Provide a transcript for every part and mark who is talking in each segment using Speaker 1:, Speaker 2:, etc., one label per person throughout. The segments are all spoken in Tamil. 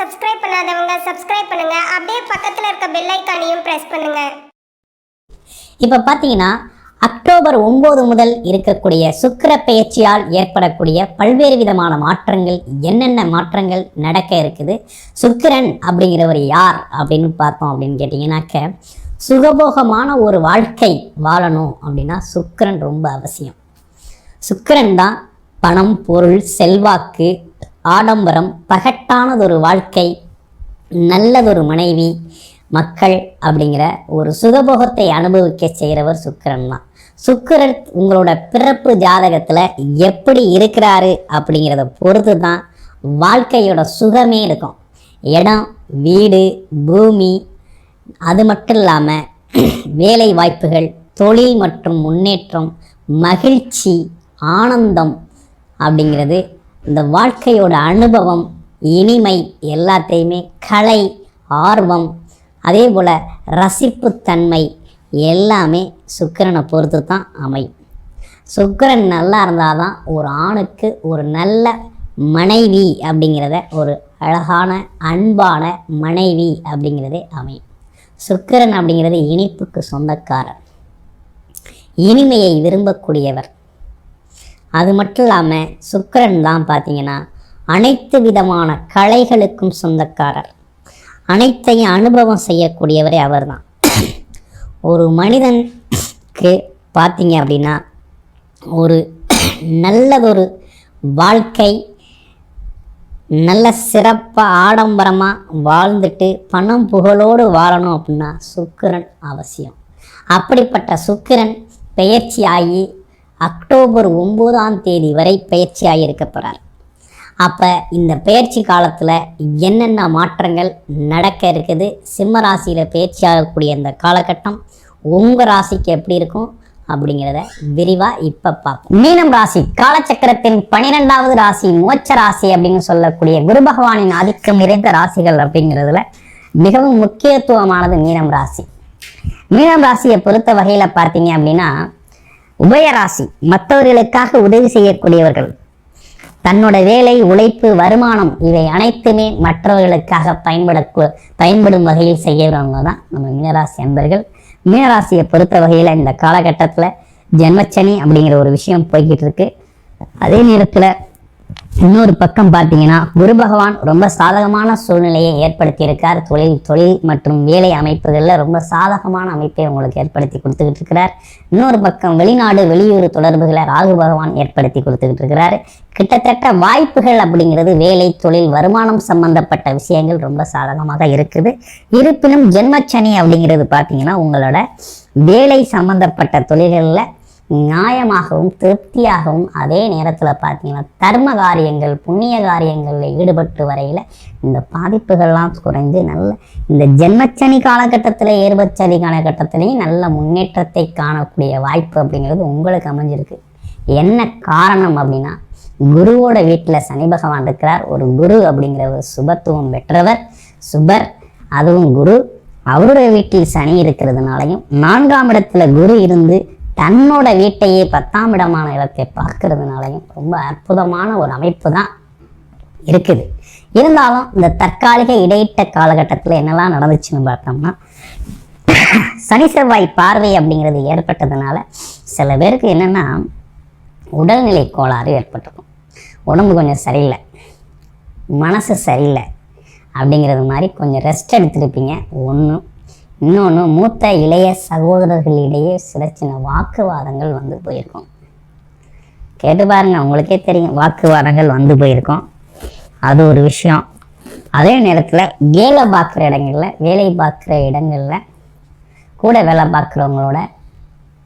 Speaker 1: சப்ஸ்கிரைப் பண்ணாதவங்க சப்ஸ்கிரைப் பண்ணுங்க. அப்படியே பக்கத்தில் இருக்க பெல் ஐக்கானையும் பிரஸ் பண்ணுங்க.
Speaker 2: இப்போ பார்த்தீங்கன்னா அக்டோபர் ஒம்பது முதல் இருக்கக்கூடிய சுக்கிர பெயர்ச்சியால் ஏற்படக்கூடிய பல்வேறு விதமான மாற்றங்கள் என்னென்ன மாற்றங்கள் நடக்க இருக்குது சுக்கிரன் அப்படிங்கிறவர் யார் அப்படின்னு பார்த்தோம் அப்படின்னு கேட்டிங்கனாக்க சுகபோகமான ஒரு வாழ்க்கை வாழணும் அப்படின்னா சுக்கிரன் ரொம்ப அவசியம். சுக்கிரன் தான் பணம் பொருள் செல்வாக்கு ஆடம்பரம் பகட்டானதொரு வாழ்க்கை நல்லதொரு மனைவி மக்கள் அப்படிங்கிற ஒரு சுகபோகத்தை அனுபவிக்க செய்கிறவர் சுக்கிரன் தான். சுக்கிரன் உங்களோட பிறப்பு ஜாதகத்தில் எப்படி இருக்கிறாரு அப்படிங்கிறத பொறுத்து தான் வாழ்க்கையோட சுகமே இருக்கும். இடம் வீடு பூமி அது மட்டும் இல்லாமல் வேலை வாய்ப்புகள் தொழில் மற்றும் முன்னேற்றம் மகிழ்ச்சி ஆனந்தம் அப்படிங்கிறது இந்த வாழ்க்கையோட அனுபவம் இனிமை எல்லாத்தையுமே கலை ஆர்வம் அதே போல் ரசிப்புத்தன்மை எல்லாமே சுக்கிரனை பொறுத்து தான் அமையும். சுக்கிரன் நல்லா இருந்தால் தான் ஒரு ஆணுக்கு ஒரு நல்ல மனைவி அப்படிங்கிறத ஒரு அழகான அன்பான மனைவி அப்படிங்கிறதே அமையும். சுக்கிரன் அப்படிங்கிறது இனிப்புக்கு சொந்தக்காரர். இனிமையை விரும்பக்கூடியவர். அது மட்டும் இல்லாமல் சுக்கரன் தான் பார்த்தீங்கன்னா அனைத்து விதமான கலைகளுக்கும் சொந்தக்காரர். அனைத்தையும் அனுபவம் செய்யக்கூடியவரே அவர்தான். ஒரு மனிதனுக்கு பார்த்தீங்க அப்படின்னா ஒரு நல்லதொரு வாழ்க்கை நல்ல சிறப்பாக ஆடம்பரமாக வாழ்ந்துட்டு பணம் புகழோடு வாழணும் அப்படின்னா சுக்கிரன் அவசியம். அப்படிப்பட்ட சுக்கிரன் பெயர்ச்சி ஆகி அக்டோபர் ஒம்போதாம் தேதி வரை பயிற்சியாக இருக்க போகிறார் அப்போ இந்த பயிற்சி காலத்தில் என்னென்ன மாற்றங்கள் நடக்க இருக்குது? சிம்ம ராசியில் பயிற்சியாகக்கூடிய ஆகக்கூடிய இந்த காலகட்டம் உங்கள் ராசிக்கு எப்படி இருக்கும் அப்படிங்கிறத விரிவாக இப்போ பார்ப்போம். மீனம் ராசி காலச்சக்கரத்தின் பனிரெண்டாவது ராசி மோட்ச ராசி அப்படின்னு சொல்லக்கூடிய குரு பகவானின் ஆதிக்கம் நிறைந்த ராசிகள் அப்படிங்கிறதுல மிகவும் முக்கியத்துவமானது மீனம் ராசி. மீனம் ராசியை பொறுத்த வகையில் பார்த்தீங்க அப்படின்னா உபயராசி மற்றவர்களுக்காக உதவி செய்யக்கூடியவர்கள். தன்னோட வேலை உழைப்பு வருமானம் இவை அனைத்துமே மற்றவர்களுக்காக பயன்பட பயன்படும் வகையில் செய்யறவங்க தான் நம்ம மீனராசி அன்பர்கள். மீனராசியை பொறுத்த வகையில் இந்த காலகட்டத்தில் ஜென்மச்சனி அப்படிங்கிற ஒரு விஷயம் போய்கிட்டு இருக்கு. அதே நேரத்தில் இன்னொரு பக்கம் பார்த்தீங்கன்னா குரு பகவான் ரொம்ப சாதகமான சூழ்நிலையை ஏற்படுத்தியிருக்கார். தொழில் தொழில் மற்றும் வேலை அமைப்புகளில் ரொம்ப சாதகமான அமைப்பை உங்களுக்கு ஏற்படுத்தி கொடுத்துக்கிட்டு இருக்கிறார். இன்னொரு பக்கம் வெளிநாடு வெளியூர் தொடர்புகளை ராகு பகவான் ஏற்படுத்தி கொடுத்துக்கிட்டு இருக்கிறார். கிட்டத்தட்ட வாய்ப்புகள் அப்படிங்கிறது வேலை தொழில் வருமானம் சம்பந்தப்பட்ட விஷயங்கள் ரொம்ப சாதகமாக இருக்குது. இருப்பினும் ஜென்மச்சனி அப்படிங்கிறது பார்த்தீங்கன்னா உங்களோட வேலை சம்பந்தப்பட்ட தொழில்களில் நியாயமாகவும் திருப்தியாகவும் அதே நேரத்தில் பார்த்தீங்கன்னா தர்ம காரியங்கள் புண்ணிய காரியங்களில் ஈடுபட்டு வரையில் இந்த பாதிப்புகள்லாம் குறைந்து நல்ல இந்த ஜென்மச்சனி காலகட்டத்தில் ஏர்பச்சனி காலகட்டத்திலையும் நல்ல முன்னேற்றத்தை காணக்கூடிய வாய்ப்பு அப்படிங்கிறது உங்களுக்கு அமைஞ்சிருக்கு. என்ன காரணம் அப்படின்னா குருவோட வீட்டில் சனி பகவான் இருக்கிறார். ஒரு குரு அப்படிங்கிற ஒரு சுபத்துவம் பெற்றவர் சுபர் அதுவும் குரு. அவருடைய வீட்டில் சனி இருக்கிறதுனாலையும் நான்காம் இடத்துல குரு இருந்து தன்னோட வீட்டையே பத்தாம் இடமான இடத்தை பார்க்கறதுனாலையும் ரொம்ப அற்புதமான ஒரு அமைப்பு தான் இருக்குது. இருந்தாலும் இந்த தற்காலிக இடையிட்ட காலகட்டத்தில் என்னெல்லாம் நடந்துச்சுன்னு பார்த்தோம்னா சனி செவ்வாய் பார்வை அப்படிங்கிறது ஏற்பட்டதுனால சில பேருக்கு என்னென்னா உடல்நிலை கோளாறு ஏற்பட்டிருக்கும். உடம்பு கொஞ்சம் சரியில்லை. மனசு சரியில்லை. அப்படிங்கிறது மாதிரி கொஞ்சம் ரெஸ்ட் எடுத்திருப்பீங்க. ஒன்று இன்னொன்று மூத்த இளைய சகோதரர்களிடையே சில சின்ன வாக்குவாதங்கள் வந்து போயிருக்கும். கேட்டு பாருங்க உங்களுக்கே தெரியும் வாக்குவாதங்கள் வந்து போயிருக்கோம். அது ஒரு விஷயம். அதே நேரத்தில் வேலை பார்க்குற இடங்களில் வேலை பார்க்குற இடங்களில் கூட வேலை பார்க்குறவங்களோட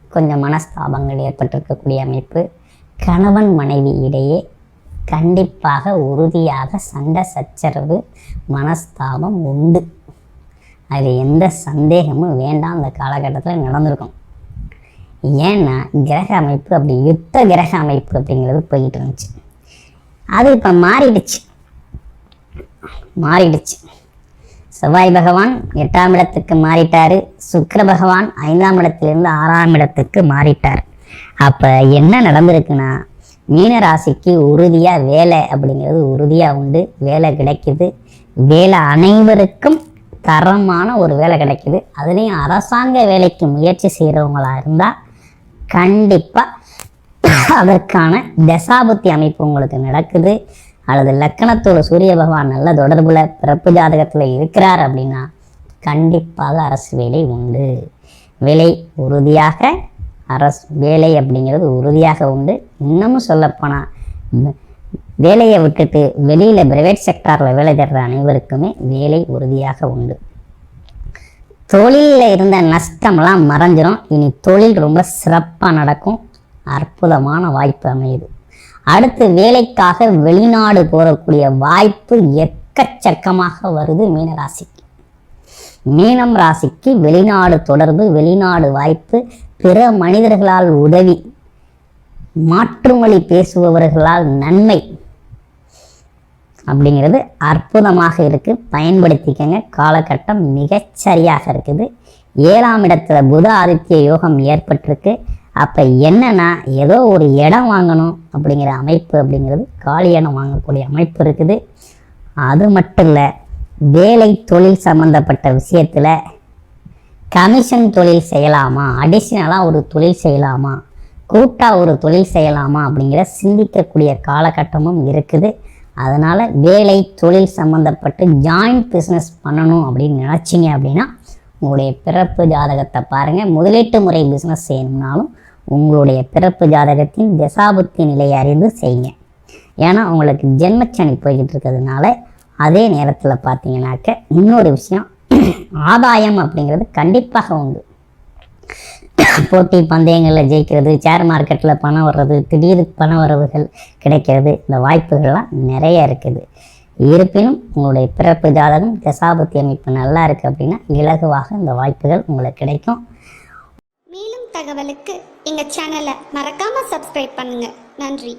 Speaker 2: கொஞ்சம் மனஸ்தாபங்கள் ஏற்பட்டிருக்கக்கூடிய அமைப்பு கணவன் மனைவி இடையே கண்டிப்பாக உறுதியாக சண்டை சச்சரவு மனஸ்தாபம் உண்டு. அது எந்த சந்தேகமும் வேண்டாம் அந்த காலகட்டத்தில் நடந்திருக்கும். ஏன்னா கிரக அமைப்பு அப்படி யுத்த கிரக அமைப்பு அப்படிங்கிறது போயிட்டு இருந்துச்சு. அது இப்போ மாறிடுச்சு. மாறிடுச்சு. செவ்வாய் பகவான் எட்டாம் இடத்துக்கு மாறிட்டாரு. சுக்கர பகவான் ஐந்தாம் இடத்திலிருந்து ஆறாம் இடத்துக்கு மாறிட்டார். அப்போ என்ன நடந்திருக்குன்னா மீன ராசிக்கு உறுதியாக வேலை அப்படிங்கிறது உறுதியாக உண்டு. வேலை கிடைக்குது. வேலை அனைவருக்கும் தரமான ஒரு வேலை கிடைக்குது. அதுலேயும் அரசாங்க வேலைக்கு முயற்சி செய்கிறவங்களாக இருந்தால் கண்டிப்பாக அதற்கான தசாபுத்தி அமைப்பு உங்களுக்கு நடக்குது. அல்லது லக்கணத்தோட சூரிய பகவான் நல்ல தொடர்பில் பிறப்பு ஜாதகத்தில் இருக்கிறார் அப்படின்னா கண்டிப்பாக அரசு வேலை உண்டு. வேலை உறுதியாக அரசு வேலை அப்படிங்கிறது உறுதியாக உண்டு. இன்னமும் சொல்லப்போனால் இந்த வேலையை விட்டுட்டு வெளியில் பிரைவேட் செக்டாரில் வேலை தேடுற அனைவருக்குமே வேலை உறுதியாக உண்டு. தொழிலில் இருந்த நஷ்டம்லாம் மறைஞ்சிரும். இனி தொழில் ரொம்ப சிறப்பாக நடக்கும். அற்புதமான வாய்ப்பு அமையுது. அடுத்து வேலைக்காக வெளிநாடு போகக்கூடிய வாய்ப்பு எக்கச்சக்கமாக வருது மீனராசிக்கு. மீனம் ராசிக்கு வெளிநாடு தொடர்பு வெளிநாடு வாய்ப்பு பிற மனிதர்களால் உதவி மாற்றுமொழி பேசுபவர்களால் நன்மை. அப்படிங்கிறது அற்புதமாக இருக்குது பயன்படுத்திக்கங்க. காலகட்டம் மிகச்சரியாக இருக்குது. ஏழாம் இடத்துல புத ஆதித்ய யோகம் ஏற்பட்டிருக்கு. அப்போ என்னன்னா ஏதோ ஒரு இடம் வாங்கணும் அப்படிங்கிற அமைப்பு அப்படிங்கிறது காலி இடம் வாங்கக்கூடிய அமைப்பு இருக்குது. அது மட்டும் இல்லை வேலை தொழில் சம்மந்தப்பட்ட விஷயத்தில் கமிஷன் தொழில் செய்யலாமா? அடிஷ்னலாக ஒரு தொழில் செய்யலாமா? கூட்டாக ஒரு தொழில் செய்யலாமா? அப்படிங்கிற சிந்திக்கக்கூடிய காலகட்டமும் இருக்குது. அதனால் வேலை தொழில் சம்மந்தப்பட்டு ஜாயிண்ட் பிஸ்னஸ் பண்ணணும் அப்படின்னு நினச்சிங்க அப்படின்னா உங்களுடைய பிறப்பு ஜாதகத்தை பாருங்கள் முதலீட்டு முறை பிஸ்னஸ் செய்யணும்னாலும் உங்களுடைய பிறப்பு ஜாதகத்தின் தசாபுத்தி நிலையை அறிந்து செய்யுங்க. ஏன்னா உங்களுக்கு ஜென்மச்சனி போய்கிட்டு இருக்கிறதுனால அதே நேரத்தில் பார்த்தீங்கன்னாக்க இன்னொரு விஷயம் ஆதாயம் அப்படிங்கிறது கண்டிப்பாக உண்டு. போட்டி பந்தயங்களில் ஜெயிக்கிறது ஷேர் மார்க்கெட்டில் பணம் வர்றது திடீர் பண வரவுகள் கிடைக்கிறது இந்த வாய்ப்புகள்லாம் நிறைய இருக்குது. இருப்பினும் உங்களுடைய பிறப்பு ஜாதகம் தசாபத்தி அமைப்பு நல்லா இருக்குது அப்படின்னா இலகுவாக இந்த வாய்ப்புகள் உங்களுக்கு கிடைக்கும்.
Speaker 1: மேலும் தகவலுக்கு எங்கள் சேனலை மறக்காமல் சப்ஸ்கிரைப் பண்ணுங்கள் நன்றி.